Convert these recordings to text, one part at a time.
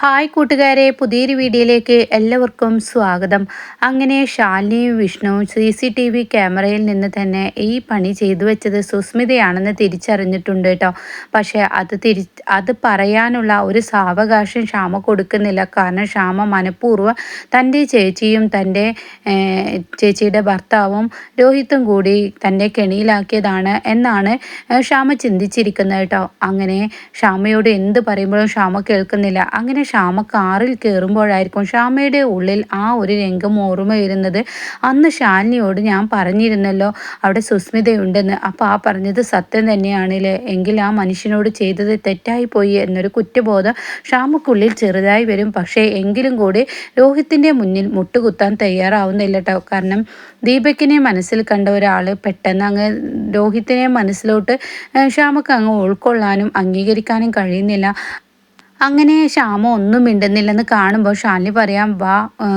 Hi കൂട്ടുകാരെ പുതിയൊരു വീഡിയോയിലേക്ക് എല്ലാവർക്കും സ്വാഗതം. അങ്ങനെ ശാലിനിയും വിഷ്ണുവും സി സി ടി വി ക്യാമറയിൽ നിന്ന് തന്നെ ഈ പണി ചെയ്തു വെച്ചത് സുസ്മിതയാണെന്ന് തിരിച്ചറിഞ്ഞിട്ടുണ്ട് കേട്ടോ. പക്ഷേ അത് തിരി അത് പറയാനുള്ള ഒരു സാവകാശം ക്ഷാമ കൊടുക്കുന്നില്ല. കാരണം ക്ഷാമ മനഃപൂർവം തന്റെ ചേച്ചിയും തന്റെ ചേച്ചിയുടെ ഭർത്താവും രോഹിത്തും കൂടി തന്നെ കെണിയിലാക്കിയതാണ് എന്നാണ് ക്ഷാമ ചിന്തിച്ചിരിക്കുന്നത് കേട്ടോ. അങ്ങനെ ക്ഷാമയോട് എന്ത് പറയുമ്പോഴും ക്ഷാമ കേൾക്കുന്നില്ല. അങ്ങനെ ശ്യാമ കാറിൽ കയറുമ്പോഴായിരിക്കും ശ്യാമയുടെ ഉള്ളിൽ ആ ഒരു രംഗം ഓർമ്മ വരുന്നത്. അന്ന് ശാലിനിയോട് ഞാൻ പറഞ്ഞിരുന്നല്ലോ അവിടെ സുസ്മിതയുണ്ടെന്ന്. അപ്പോൾ ആ പറഞ്ഞത് സത്യം തന്നെയാണല്ലേ? എങ്കിൽ ആ മനുഷ്യനോട് ചെയ്തത് തെറ്റായി പോയി എന്നൊരു കുറ്റബോധം ഷാമക്കുള്ളിൽ ചെറുതായി വരും. പക്ഷേ എങ്കിലും കൂടി രോഹിത്തിന്റെ മുന്നിൽ മുട്ടുകുത്താൻ തയ്യാറാവുന്നില്ല കേട്ടോ കാരണം ദീപക്കിനെ മനസ്സിൽ കണ്ട ഒരാൾ പെട്ടെന്ന് അങ്ങ് രോഹിത്തിനെ മനസ്സിലോട്ട് ഷാമക്ക് അങ്ങ് ഉൾക്കൊള്ളാനും അംഗീകരിക്കാനും കഴിയുന്നില്ല. അങ്ങനെ ശ്യാമ ഒന്നും മിണ്ടുന്നില്ലെന്ന് കാണുമ്പോൾ ഷാലിനി പറയാം വാ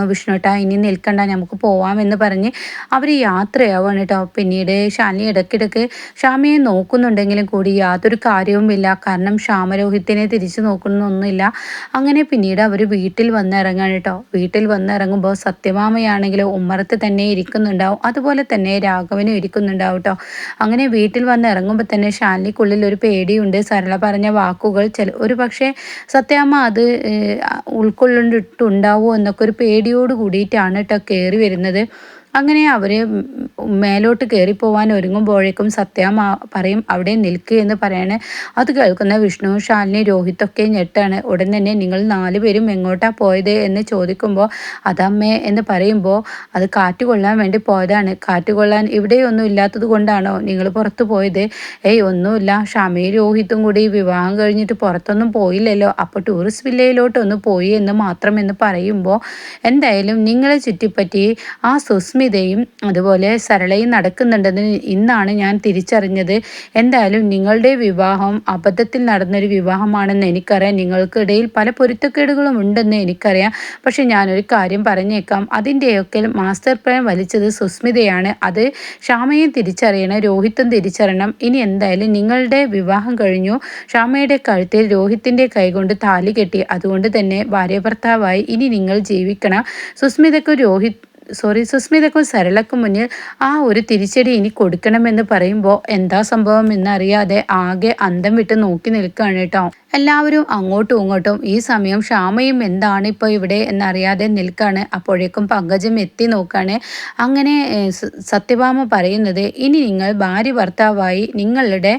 വിഷ്ണുട്ടാ ഇനി നിൽക്കണ്ട നമുക്ക് പോവാം എന്ന് പറഞ്ഞ് അവർ യാത്രയാവാണ് കേട്ടോ. പിന്നീട് ഷാലിനി ഇടയ്ക്കിടയ്ക്ക് ഷാമയെ നോക്കുന്നുണ്ടെങ്കിലും കൂടി യാതൊരു കാര്യവുമില്ല കാരണം ശ്യാമരോഹിത്തിനെ തിരിച്ചു നോക്കുന്നൊന്നുമില്ല അങ്ങനെ പിന്നീട് അവർ വീട്ടിൽ വന്നിറങ്ങാണ് കേട്ടോ. വീട്ടിൽ വന്നിറങ്ങുമ്പോൾ സത്യമാമയാണെങ്കിൽ ഉമ്മറത്ത് തന്നെ ഇരിക്കുന്നുണ്ടാവും. അതുപോലെ തന്നെ രാഘവനും ഇരിക്കുന്നുണ്ടാവും കേട്ടോ. അങ്ങനെ വീട്ടിൽ വന്നിറങ്ങുമ്പോൾ തന്നെ ഷാലിനിക്കുള്ളിൽ ഒരു പേടിയുണ്ട്. സരള പറഞ്ഞ വാക്കുകൾ ചില ഒരു പക്ഷേ സത്യാമ്മ അത് ഉൾക്കൊള്ളിട്ടുണ്ടാവുമോ എന്നൊക്കെ ഒരു പേടിയോട് കൂടിയിട്ടാണ് കേട്ടോ കയറി വരുന്നത്. അങ്ങനെ അവർ മേലോട്ട് കയറിപ്പോവാൻ ഒരുങ്ങുമ്പോഴേക്കും സത്യ പറയും അവിടെ നിൽക്കുക എന്ന് പറയാണ്. അത് കേൾക്കുന്ന വിഷ്ണു ശാലിനി രോഹിത്തൊക്കെ ഞെട്ടാണ്. ഉടൻ തന്നെ നിങ്ങൾ നാലുപേരും എങ്ങോട്ടാ പോയത്? എന്ന് ചോദിക്കുമ്പോൾ അതമ്മേ എന്ന് പറയുമ്പോൾ അത് കാറ്റ് കൊള്ളാൻ വേണ്ടി പോയതാണ്. കാറ്റ് കൊള്ളാൻ ഇവിടെയൊന്നും ഇല്ലാത്തത് കൊണ്ടാണോ നിങ്ങൾ പുറത്തു പോയത്? ഏയ് ഒന്നുമില്ല. ഷമി രോഹിത്തും കൂടി വിവാഹം കഴിഞ്ഞിട്ട് പുറത്തൊന്നും പോയില്ലല്ലോ. അപ്പോൾ ടൂറിസ്റ്റ് വില്ലയിലോട്ടൊന്ന് പോയി എന്ന് മാത്രം എന്ന് പറയുമ്പോൾ എന്തായാലും നിങ്ങളെ ചുറ്റിപ്പറ്റി ആ സുസ്മി സുസ്മിതയും അതുപോലെ സരളയും നടക്കുന്നുണ്ടെന്ന് ഇന്നാണ് ഞാൻ തിരിച്ചറിഞ്ഞത്. എന്തായാലും നിങ്ങളുടെ വിവാഹം അബദ്ധത്തിൽ നടന്നൊരു വിവാഹമാണെന്ന് എനിക്കറിയാം. നിങ്ങൾക്കിടയിൽ പല പൊരുത്തക്കേടുകളും ഉണ്ടെന്ന് എനിക്കറിയാം. പക്ഷെ ഞാനൊരു കാര്യം പറഞ്ഞേക്കാം. അതിന്റെയൊക്കെ മാസ്റ്റർ പ്ലാൻ വലിച്ചത് സുസ്മിതയാണ്. അത് ക്ഷാമയും തിരിച്ചറിയണം രോഹിത്തും തിരിച്ചറിയണം. ഇനി എന്തായാലും നിങ്ങളുടെ വിവാഹം കഴിഞ്ഞു. ക്ഷാമയുടെ കഴുത്തിൽ രോഹിത്തിന്റെ കൈകൊണ്ട് താലി കെട്ടി. അതുകൊണ്ട് തന്നെ ഭാര്യ ഭർത്താവായി ഇനി നിങ്ങൾ ജീവിക്കണം. സുസ്മിതയ്ക്ക് രോഹിത് സോറി സുസ്മിതക്കും സരളക്കും മുന്നിൽ ആ ഒരു തിരിച്ചടി ഇനി കൊടുക്കണമെന്ന് പറയുമ്പോൾ എന്താ സംഭവം എന്നറിയാതെ ആകെ അന്തം വിട്ട് നോക്കി നിൽക്കുകയാണ് കേട്ടോ. എല്ലാവരും അങ്ങോട്ടും ഇങ്ങോട്ടും ഈ സമയം ക്ഷാമയും എന്താണ് ഇപ്പോൾ ഇവിടെ എന്നറിയാതെ നിൽക്കാണ് അപ്പോഴേക്കും പങ്കജം എത്തി നോക്കാണ് അങ്ങനെ സത്യഭാമ പറയുന്നത് ഇനി നിങ്ങൾ ഭാര്യ ഭർത്താവായി നിങ്ങളുടെ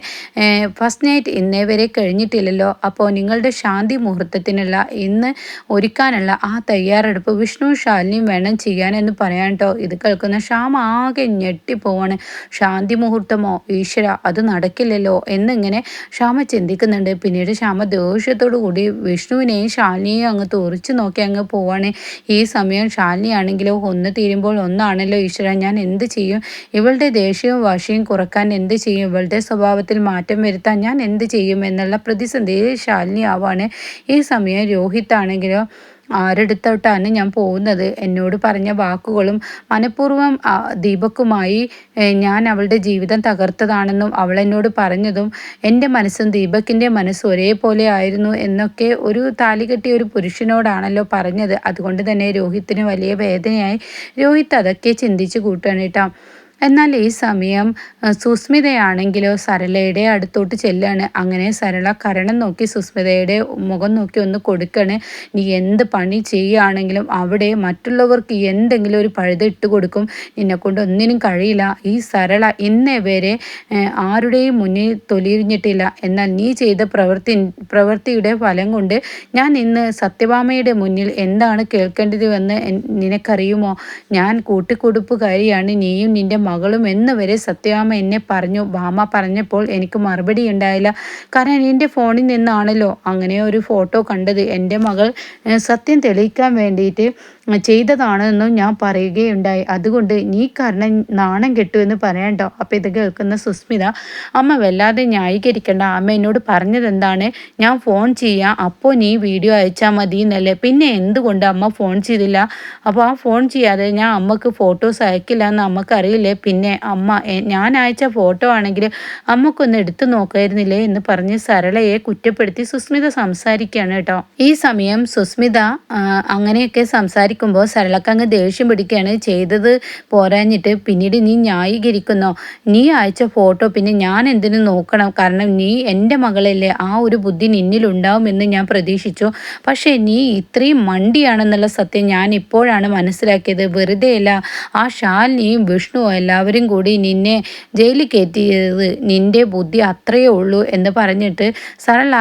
ഫസ്റ്റ് നൈറ്റ് ഇന്നേ വരെ കഴിഞ്ഞിട്ടില്ലല്ലോ. അപ്പോൾ നിങ്ങളുടെ ശാന്തി മുഹൂർത്തത്തിനുള്ള ഇന്ന് ഒരുക്കാനുള്ള ആ തയ്യാറെടുപ്പ് വിഷ്ണു ശാലിനിയും വേണം ചെയ്യാനെന്ന് പറയാൻ കേട്ടോ ഇത് കേൾക്കുന്ന ശ്യാമ ആകെ ഞെട്ടിപ്പോവാണ്. ശാന്തി മുഹൂർത്തമോ? ഈശ്വര അത് നടക്കില്ലല്ലോ എന്നിങ്ങനെ ശ്യാമ ചിന്തിക്കുന്നുണ്ട്. പിന്നീട് ശ്യാമ ദേഷ്യത്തോടു കൂടി വിഷ്ണുവിനെയും ശാലിനിയെയും അങ്ങ് തുറച്ചു നോക്കി അങ്ങ് പോവാണ്. ഈ സമയം ശാലിനി ആണെങ്കിലോ ഒന്ന് തീരുമ്പോൾ ഒന്നാണല്ലോ ഈശ്വര. ഞാൻ എന്ത് ചെയ്യും? ഇവളുടെ ദേഷ്യവും വാശിയും കുറയ്ക്കാൻ എന്ത് ചെയ്യും? ഇവളുടെ സ്വഭാവത്തിൽ മാറ്റം വരുത്താൻ ഞാൻ എന്ത് ചെയ്യും? എന്നുള്ള പ്രതിസന്ധി ശാലിനി ആവാണ്. ഈ സമയം രോഹിത് ആണെങ്കിലോ ആരെടുത്തോട്ടാണ് ഞാൻ പോകുന്നത്? എന്നോട് പറഞ്ഞ വാക്കുകളും മനഃപൂർവം ദീപക്കുമായി ഞാൻ അവളുടെ ജീവിതം തകർത്തതാണെന്നും അവൾ എന്നോട് പറഞ്ഞതും എന്റെ മനസ്സും ദീപക്കിന്റെ മനസ്സും ഒരേപോലെ ആയിരുന്നു എന്നൊക്കെ ഒരു താലി കെട്ടിയ ഒരു പുരുഷനോടാണല്ലോ പറഞ്ഞത്. അതുകൊണ്ട് തന്നെ രോഹിത്തിന് വലിയ വേദനയായി. രോഹിത് അതൊക്കെ ചിന്തിച്ച് കൂട്ടാണ് കേട്ടോ. എന്നാൽ ഈ സമയം സുസ്മിതയാണെങ്കിലോ സരളയുടെ അടുത്തോട്ട് ചെല്ലാണ്. അങ്ങനെ സരള കരണം നോക്കി സുസ്മിതയുടെ മുഖം നോക്കി ഒന്ന് കൊടുക്കണ്. നീ എന്ത് പണി ചെയ്യുകയാണെങ്കിലും അവിടെ മറ്റുള്ളവർക്ക് എന്തെങ്കിലും ഒരു പഴുത ഇട്ട് കൊടുക്കും. നിന്നെ കൊണ്ട് ഒന്നിനും കഴിയില്ല. ഈ സരള ഇന്നേ വരെ ആരുടെയും മുന്നിൽ തൊലിഞ്ഞിട്ടില്ല. എന്നാൽ നീ ചെയ്ത പ്രവൃത്തി പ്രവൃത്തിയുടെ ഫലം കൊണ്ട് ഞാൻ ഇന്ന് സത്യഭാമയുടെ മുന്നിൽ എന്താണ് കേൾക്കേണ്ടതെന്ന് നിനക്കറിയുമോ? ഞാൻ കൂട്ടിക്കൊടുപ്പുകാരിയാണ്. നീയും നിന്റെ മകളും എന്ന് വരെ സത്യാമ്മ എന്നെ പറഞ്ഞു. ഭാമ പറഞ്ഞപ്പോൾ എനിക്ക് മറുപടി ഉണ്ടായില്ല. കാരണം എന്റെ ഫോണിൽ നിന്നാണല്ലോ അങ്ങനെ ഒരു ഫോട്ടോ കണ്ടത്. എന്റെ മകൾ സത്യം തെളിയിക്കാൻ വേണ്ടിയിട്ട് ചെയ്തതാണെന്നും ഞാൻ പറയുകയുണ്ടായി. അതുകൊണ്ട് നീ കാരണം നാണം കെട്ടു എന്ന് പറയണ്ടോ അപ്പം ഇത് കേൾക്കുന്ന സുസ്മിത അമ്മ വല്ലാതെ ന്യായീകരിക്കണ്ട. അമ്മ എന്നോട് പറഞ്ഞത് എന്താണ്? ഞാൻ ഫോൺ ചെയ്യാം. അപ്പോൾ നീ വീഡിയോ അയച്ചാൽ മതി എന്നല്ലേ പിന്നെ എന്തുകൊണ്ട് അമ്മ ഫോൺ ചെയ്തില്ല? അപ്പോൾ ആ ഫോൺ ചെയ്യാതെ ഞാൻ അമ്മയ്ക്ക് ഫോട്ടോസ് അയക്കില്ല എന്ന് അമ്മയ്ക്ക് അറിയില്ലേ പിന്നെ അമ്മ ഞാൻ അയച്ച ഫോട്ടോ ആണെങ്കിൽ അമ്മക്കൊന്ന് എടുത്തു നോക്കായിരുന്നില്ലേ? എന്ന് പറഞ്ഞ് സരളയെ കുറ്റപ്പെടുത്തി സുസ്മിത സംസാരിക്കുകയാണ് കേട്ടോ. ഈ സമയം സുസ്മിത അങ്ങനെയൊക്കെ സംസാരിക്കുമ്പോൾ സരളക്ക് അങ്ങ് ദേഷ്യം പിടിക്കുകയാണ് ചെയ്തത് പോരാഞ്ഞിട്ട്. പിന്നീട് നീ ന്യായീകരിക്കുന്നോ? നീ അയച്ച ഫോട്ടോ പിന്നെ ഞാൻ എന്തിനു നോക്കണം? കാരണം നീ എന്റെ മകളല്ലേ. ആ ഒരു ബുദ്ധി നിന്നിലുണ്ടാവുമെന്ന് ഞാൻ പ്രതീക്ഷിച്ചു. പക്ഷേ നീ ഇത്രയും മണ്ടിയാണെന്നുള്ള സത്യം ഞാൻ ഇപ്പോഴാണ് മനസ്സിലാക്കിയത്. വെറുതെയല്ല ആ ഷാലിനിയും വിഷ്ണുവും എല്ലാവരും കൂടി നിന്നെ ജയിലിൽ കയറ്റിയത് നിന്റെ ബുദ്ധി അത്രയേ ഉള്ളൂ എന്ന് പറഞ്ഞിട്ട് സരള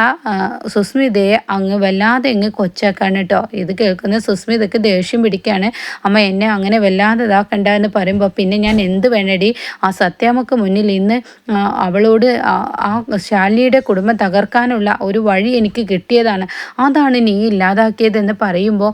സുസ്മിതയെ അങ്ങ് വല്ലാതെ അങ്ങ് കൊച്ചാക്കാണ് കേട്ടോ. ഇത് കേൾക്കുന്ന സുസ്മിതക്ക് ദേഷ്യം പിടിക്കുകയാണ് അമ്മ എന്നെ അങ്ങനെ വല്ലാതെ ഇതാക്കണ്ട എന്ന് പറയുമ്പോൾ പിന്നെ ഞാൻ എന്ത് വേണടി? ആ സത്യാമ്മക്ക് മുന്നിൽ ഇന്ന് അവളോട് ആ ശാലിയുടെ കുടുംബം തകർക്കാനുള്ള ഒരു വഴി എനിക്ക് കിട്ടിയതാണ്. അതാണ് നീ ഇല്ലാതാക്കിയതെന്ന് പറയുമ്പോൾ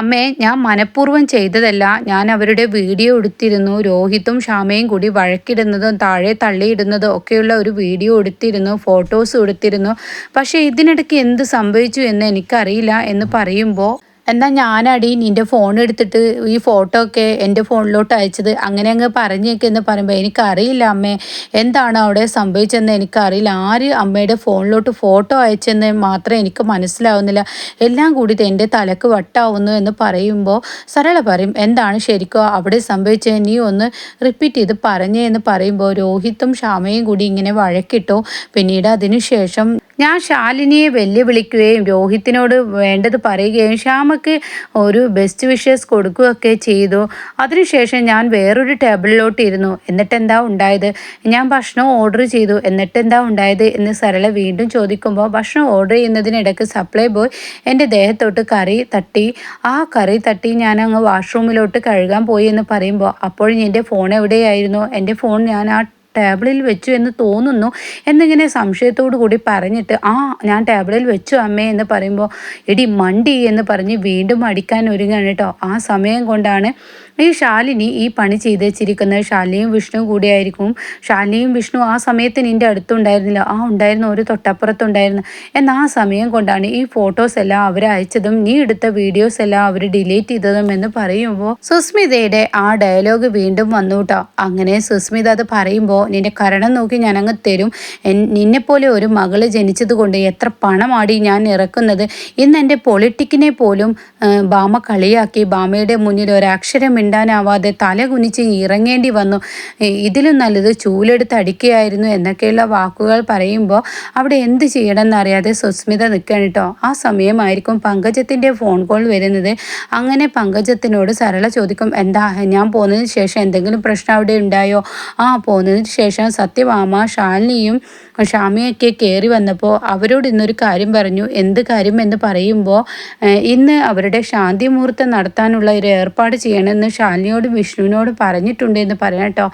അമ്മേ ഞാൻ മനഃപൂർവം ചെയ്തതല്ല. ഞാൻ അവരുടെ വീഡിയോ എടുത്തിരുന്നു. രോഹിത്തും ക്ഷാമയും കൂടി വഴക്കിടുന്നതും താഴെ തള്ളിയിടുന്നതും ഒക്കെയുള്ള ഒരു വീഡിയോ എടുത്തിരുന്നു ഫോട്ടോസ് എടുത്തിരുന്നു. പക്ഷേ ഇതിനിടയ്ക്ക് എന്ത് സംഭവിച്ചു എന്ന് എനിക്കറിയില്ല എന്ന് പറയുമ്പോൾ എന്നാൽ ഞാനടി നിന്റെ ഫോൺ എടുത്തിട്ട് ഈ ഫോട്ടോ ഒക്കെ എന്റെ ഫോണിലോട്ട് അയച്ചത്? അങ്ങനെ അങ്ങ് പറഞ്ഞേക്കെ എന്ന് പറയുമ്പോൾ എനിക്കറിയില്ല അമ്മേ. എന്താണ് അവിടെ സംഭവിച്ചതെന്ന് എനിക്കറിയില്ല. ആര് അമ്മയുടെ ഫോണിലോട്ട് ഫോട്ടോ അയച്ചെന്ന് മാത്രമേ എനിക്ക് മനസ്സിലാവുന്നില്ല. എല്ലാം കൂടി എന്റെ തലക്ക് വട്ടാവുന്നു എന്ന് പറയുമ്പോൾ സരള പറയും എന്താണ് ശരിക്കും? അവിടെ സംഭവിച്ചത് നീ ഒന്ന് റിപ്പീറ്റ് ചെയ്ത് പറഞ്ഞേ എന്ന് പറയുമ്പോൾ രോഹിത്തും ക്ഷാമയും കൂടി ഇങ്ങനെ വഴക്കിട്ടു. പിന്നീട് അതിനുശേഷം ഞാൻ ശാലിനിയെ വെല്ലുവിളിക്കുകയും രോഹിത്തിനോട് വേണ്ടത് പറയുകയും ശ്യാമക്ക് ഒരു ബെസ്റ്റ് വിഷസ് കൊടുക്കുകയൊക്കെ ചെയ്തു. അതിനുശേഷം ഞാൻ വേറൊരു ടേബിളിലോട്ട് ഇരുന്നു. എന്നിട്ട് എന്താ ഉണ്ടായത്? ഞാൻ ഭക്ഷണം ഓർഡർ ചെയ്തു. എന്നിട്ട് എന്താ ഉണ്ടായത് എന്ന് സരള വീണ്ടും ചോദിക്കുമ്പോൾ ഭക്ഷണം ഓർഡർ ചെയ്യുന്നതിനിടയ്ക്ക് സപ്ലൈ ബോയ് എന്റെ ദേഹത്തോട്ട് കറി തട്ടി. ആ കറി തട്ടി ഞാൻ അങ്ങ് വാഷ്റൂമിലോട്ട് കഴുകാൻ പോയി എന്ന് പറയുമ്പോൾ അപ്പോൾ എന്റെ ഫോൺ എവിടെയായിരുന്നു? എന്റെ ഫോൺ ഞാൻ ആ ടേബിളിൽ വെച്ചു എന്ന് തോന്നുന്നു എന്നിങ്ങനെ സംശയത്തോടു കൂടി പറഞ്ഞിട്ട് ആ ഞാൻ ടേബിളിൽ വെച്ചു അമ്മേ എന്ന് പറയുമ്പോൾ എടി മണ്ടി എന്ന് പറഞ്ഞ് വീണ്ടും അടിക്കാൻ ഒരുങ്ങാണ് കേട്ടോ. ആ സമയം കൊണ്ടാണ് ഈ ശാലിനി ഈ പണി ചെയ്ത് വെച്ചിരിക്കുന്നത് ശാലിനിയും വിഷ്ണു കൂടിയായിരിക്കും ശാലിനിയും വിഷ്ണു ആ സമയത്ത് നിന്റെ അടുത്തുണ്ടായിരുന്നില്ല. ആ ഉണ്ടായിരുന്ന. ഒരു തൊട്ടപ്പുറത്തുണ്ടായിരുന്നു. എന്നാൽ ആ സമയം കൊണ്ടാണ് ഈ ഫോട്ടോസ് എല്ലാം അവർ അയച്ചതും നീ എടുത്ത വീഡിയോസ് എല്ലാം അവർ ഡിലീറ്റ് ചെയ്തതും എന്ന് പറയുമ്പോൾ സുസ്മിതയുടെ ആ ഡയലോഗ് വീണ്ടും വന്നു കേട്ടോ. അങ്ങനെ സുസ്മിത അത് പറയുമ്പോൾ നിന്റെ കരണം നോക്കി ഞാനങ്ങ് തരും. നിന്നെപ്പോലെ ഒരു മകൾ ജനിച്ചത് കൊണ്ട് എത്ര പണമാടി ഞാൻ ഇറക്കുന്നത്. ഇന്ന് എന്റെ പൊളിറ്റിക്കിനെ പോലും ബാമ കളിയാക്കി ബാമയുടെ മുന്നിൽ ഒരക്ഷരം മിണ്ടാനാവാതെ തല കുനിച്ച് ഇറങ്ങേണ്ടി വന്നു. ഇതിലും നല്ലത് ചൂലെടുത്ത് അടിക്കുകയായിരുന്നു എന്നൊക്കെയുള്ള വാക്കുകൾ പറയുമ്പോൾ അവിടെ എന്ത് ചെയ്യണമെന്നറിയാതെ സുസ്മിത നിൽക്കണം കേട്ടോ. ആ സമയമായിരിക്കും പങ്കജത്തിന്റെ ഫോൺ കോൾ വരുന്നത്. അങ്ങനെ പങ്കജത്തിനോട് സരള ചോദിക്കും എന്താ ഞാൻ പോകുന്നതിന് ശേഷം എന്തെങ്കിലും പ്രശ്നം അവിടെ ഉണ്ടായോ? ആ പോകുന്നതിന് ശേഷം സത്യഭാമ ശാലിനിയും ഷാമിയൊക്കെ കയറി വന്നപ്പോൾ അവരോട് ഇന്നൊരു കാര്യം പറഞ്ഞു. എന്ത് കാര്യം എന്ന് പറയുമ്പോൾ ഇന്ന് അവരുടെ ശാന്തി മുഹൂർത്തം നടത്താനുള്ള ഒരു ഏർപ്പാട് ചെയ്യണമെന്ന് ശാലിനിയോട് വിഷ്ണുവിനോടും പറഞ്ഞിട്ടുണ്ട് എന്ന് പറയാം കേട്ടോ.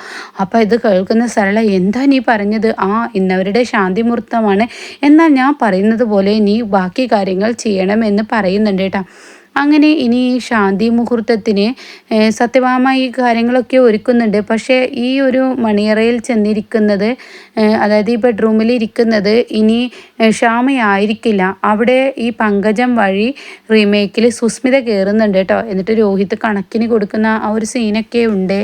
അപ്പോൾ ഇത് കേൾക്കുന്ന സരള എന്താ നീ പറഞ്ഞത്? ആ ഇന്നവരുടെ ശാന്തി മുഹൂർത്തമാണ് എന്നാൽ ഞാൻ പറയുന്നത് പോലെ നീ ബാക്കി കാര്യങ്ങൾ ചെയ്യണമെന്ന് പറയുന്നുണ്ട് കേട്ടോ. അങ്ങനെ ഇനി ഈ ശാന്തി മുഹൂർത്തത്തിന് സത്യഭാമ ഈ കാര്യങ്ങളൊക്കെ ഒരുക്കുന്നുണ്ട്. പക്ഷേ ഈ ഒരു മണിയറയിൽ ചെന്നിരിക്കുന്നത് അതായത് ഈ ബെഡ്റൂമിൽ ഇരിക്കുന്നത് ഇനി ക്ഷാമയായിരിക്കില്ല അവിടെ ഈ പങ്കജം വഴി റീമേക്കിൽ സുസ്മിത കയറുന്നുണ്ട് കേട്ടോ. എന്നിട്ട് രോഹിത് കണക്കിന് കൊടുക്കുന്ന ആ ഒരു സീനൊക്കെ ഉണ്ട്.